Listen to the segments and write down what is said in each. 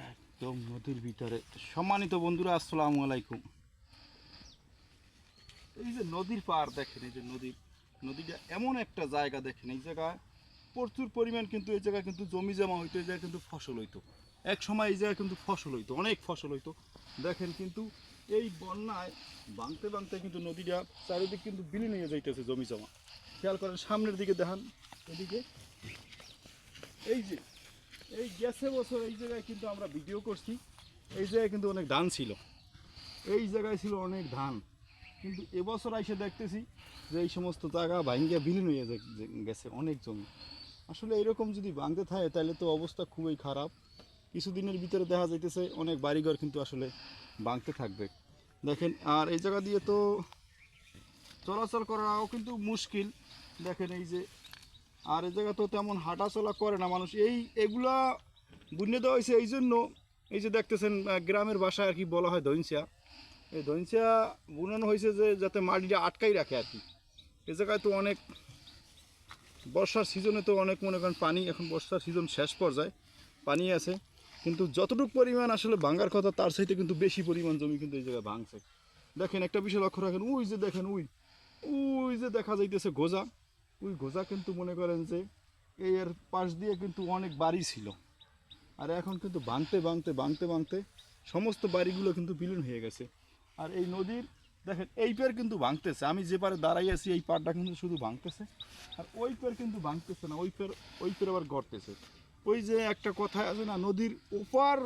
একদম নদীর ভিতরে। সম্মানিত বন্ধুরা, আসসালামু আলাইকুম। এই যে নদীর পার দেখেন, এই যে নদীর নদীটা এমন একটা জায়গা দেখেন, এই জায়গায় প্রচুর পরিমাণ কিন্তু, এই জায়গায় কিন্তু জমি জমা হইতো, এই জায়গায় কিন্তু ফসল হইতো। এক সময় এই জায়গায় কিন্তু ফসল হইতো, অনেক ফসল হইতো। দেখেন কিন্তু এই বন্যায় বাংতে বাংতে কিন্তু নদীটা চারিদিক কিন্তু বিলীন হয়ে যাইতেছে জমি জমা। খেয়াল করেন, সামনের দিকে দেখান, এদিকে। এই যে এই গেছে বছর এই জায়গায় কিন্তু আমরা ভিডিও করছি। এই জায়গায় কিন্তু অনেক ধান ছিল। এই জায়গায় ছিল অনেক ধান। কিন্তু এবছর এসে দেখতেছি যে এই সমস্ত জায়গা ভাঙ্গিয়া বিলীন হয়ে গেছে অনেক জমি। আসলে এরকম যদি ভাঙতে থাকে, তাহলে তো অবস্থা খুবই খারাপ। কিছুদিনের ভিতরে দেখা যাইতেছে অনেক বাড়িঘর কিন্তু আসলে ভাঙতে থাকবে। দেখেন, আর এই জায়গা দিয়ে তো চলাচল করাও কিন্তু মুশকিল। দেখেন এই যে আর এই জায়গা তো তেমন হাঁটাচলা করে না মানুষ। এই, এগুলা বুনে দেওয়া হয়েছে এই জন্য, এই যে দেখতেছেন গ্রামের বাসায় আর কি বলা হয় দইনসিয়া এই দইনসিয়া বুনানো হয়েছে যে, যাতে মাটিটা আটকাই রাখে আর কি। এ জায়গায় তো অনেক, বর্ষার সিজনে তো অনেক মনে করেন পানি, এখন বর্ষার সিজন শেষ পর্যায়ে, পানি আছে। কিন্তু যতটুকু পরিমাণ আসলে ভাঙার কথা, তার সাথে কিন্তু বেশি পরিমাণ জমি কিন্তু এই জায়গায় ভাঙছে। দেখেন, একটা বিষয় লক্ষ্য রাখেন, ওই যে দেখেন, ওই ওই যে দেখা যাইতেছে গোজা। ওই গোজা কিন্তু মনে করেন যে এই এর পাশ দিয়ে কিন্তু অনেক বাড়ি ছিল। আর এখন কিন্তু ভাঙতে ভাঙতে ভাঙতে ভাঙতে সমস্ত বাড়িগুলো কিন্তু বিলীন হয়ে গেছে। আর এই নদীর, দেখেন, এই পের কিন্তু ভাঙতেছে। আমি যে পারে দাঁড়াই আছি, এই পাড়টা কিন্তু শুধু ভাঙতেছে। আর ওই পের কিন্তু ভাঙতেছে না, ওই পের ওই পের আবার গড়তেছে। ওই যে একটা কথা আছে না, নদীর ওপার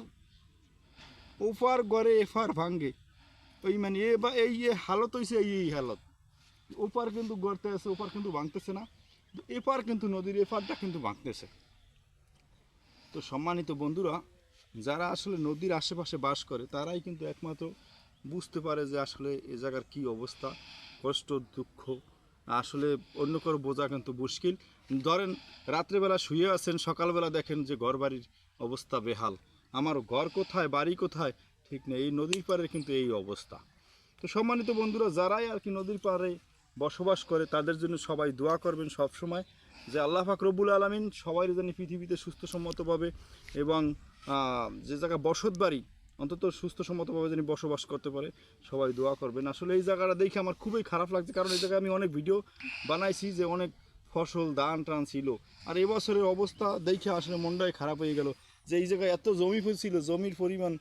ওপার গড়ে এফার ভাঙ্গে ওই মানে এ বা, এই হালত হয়েছে এই এই হালত। ওপার কিন্তু গড়তে আছে, ওপার কিন্তু ভাঙতেছে না। এপার কিন্তু নদীর এপারটা কিন্তু ভাঙতেছে। তো সম্মানিত বন্ধুরা, যারা আসলে নদীর আশেপাশে বাস করে, তারাই কিন্তু একমাত্র বুঝতে পারে যে আসলে এ জায়গার কি অবস্থা, কষ্ট, দুঃখ, আসলে অন্য কারও বোঝা কিন্তু মুশকিল। ধরেন, রাত্রেবেলা শুয়ে আছেন, সকালবেলা দেখেন যে ঘর বাড়ির অবস্থা বেহাল। আমার ঘর কোথায়, বাড়ি কোথায়? ঠিক নেই, এই নদীর পাড়ে কিন্তু এই অবস্থা। তো সম্মানিত বন্ধুরা, যারাই আর কি নদীর পাড়ে বসবাস করে, তাদের জন্য সবাই দোয়া করবেন সব সময় যে আল্লাহ পাক রব্বুল আলমিন সবাই যেন পৃথিবীতে সুস্থসম্মতভাবে এবং যে জায়গা বসত বাড়ি, অন্তত সুস্থসম্মতভাবে যেন বসবাস করতে পারে, সবাই দোয়া করবেন। আসলে এই জায়গাটা দেখে আমার খুবই খারাপ লাগছে, কারণ এই জায়গায় আমি অনেক ভিডিও বানাইছি যে অনেক ফসল, ধান, টান ছিল। আর এবছরের অবস্থা দেখে আসলে মনটাই খারাপ হয়ে গেল যে এই জায়গায় এত জমি ছিল, জমির পরিমাণ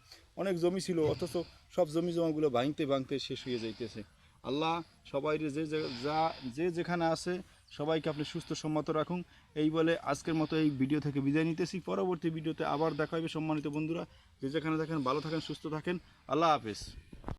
অনেক জমি ছিল, অথচ সব জমি জমাগুলো ভাঙতে ভাঙতে শেষ হয়ে যাইতেছে। আল্লাহ সবাই যে যে- যা যেখানে আছে, সবাইকে আপনি সুস্থ সম্মত রাখুন। এই বলে আজকের মতো এই ভিডিও থেকে বিদায় নিতেছি। পরবর্তী ভিডিওতে আবার দেখা হবে সম্মানিত বন্ধুরা। যে যেখানে থাকেন, ভালো থাকেন, সুস্থ থাকেন। আল্লাহ হাফেজ।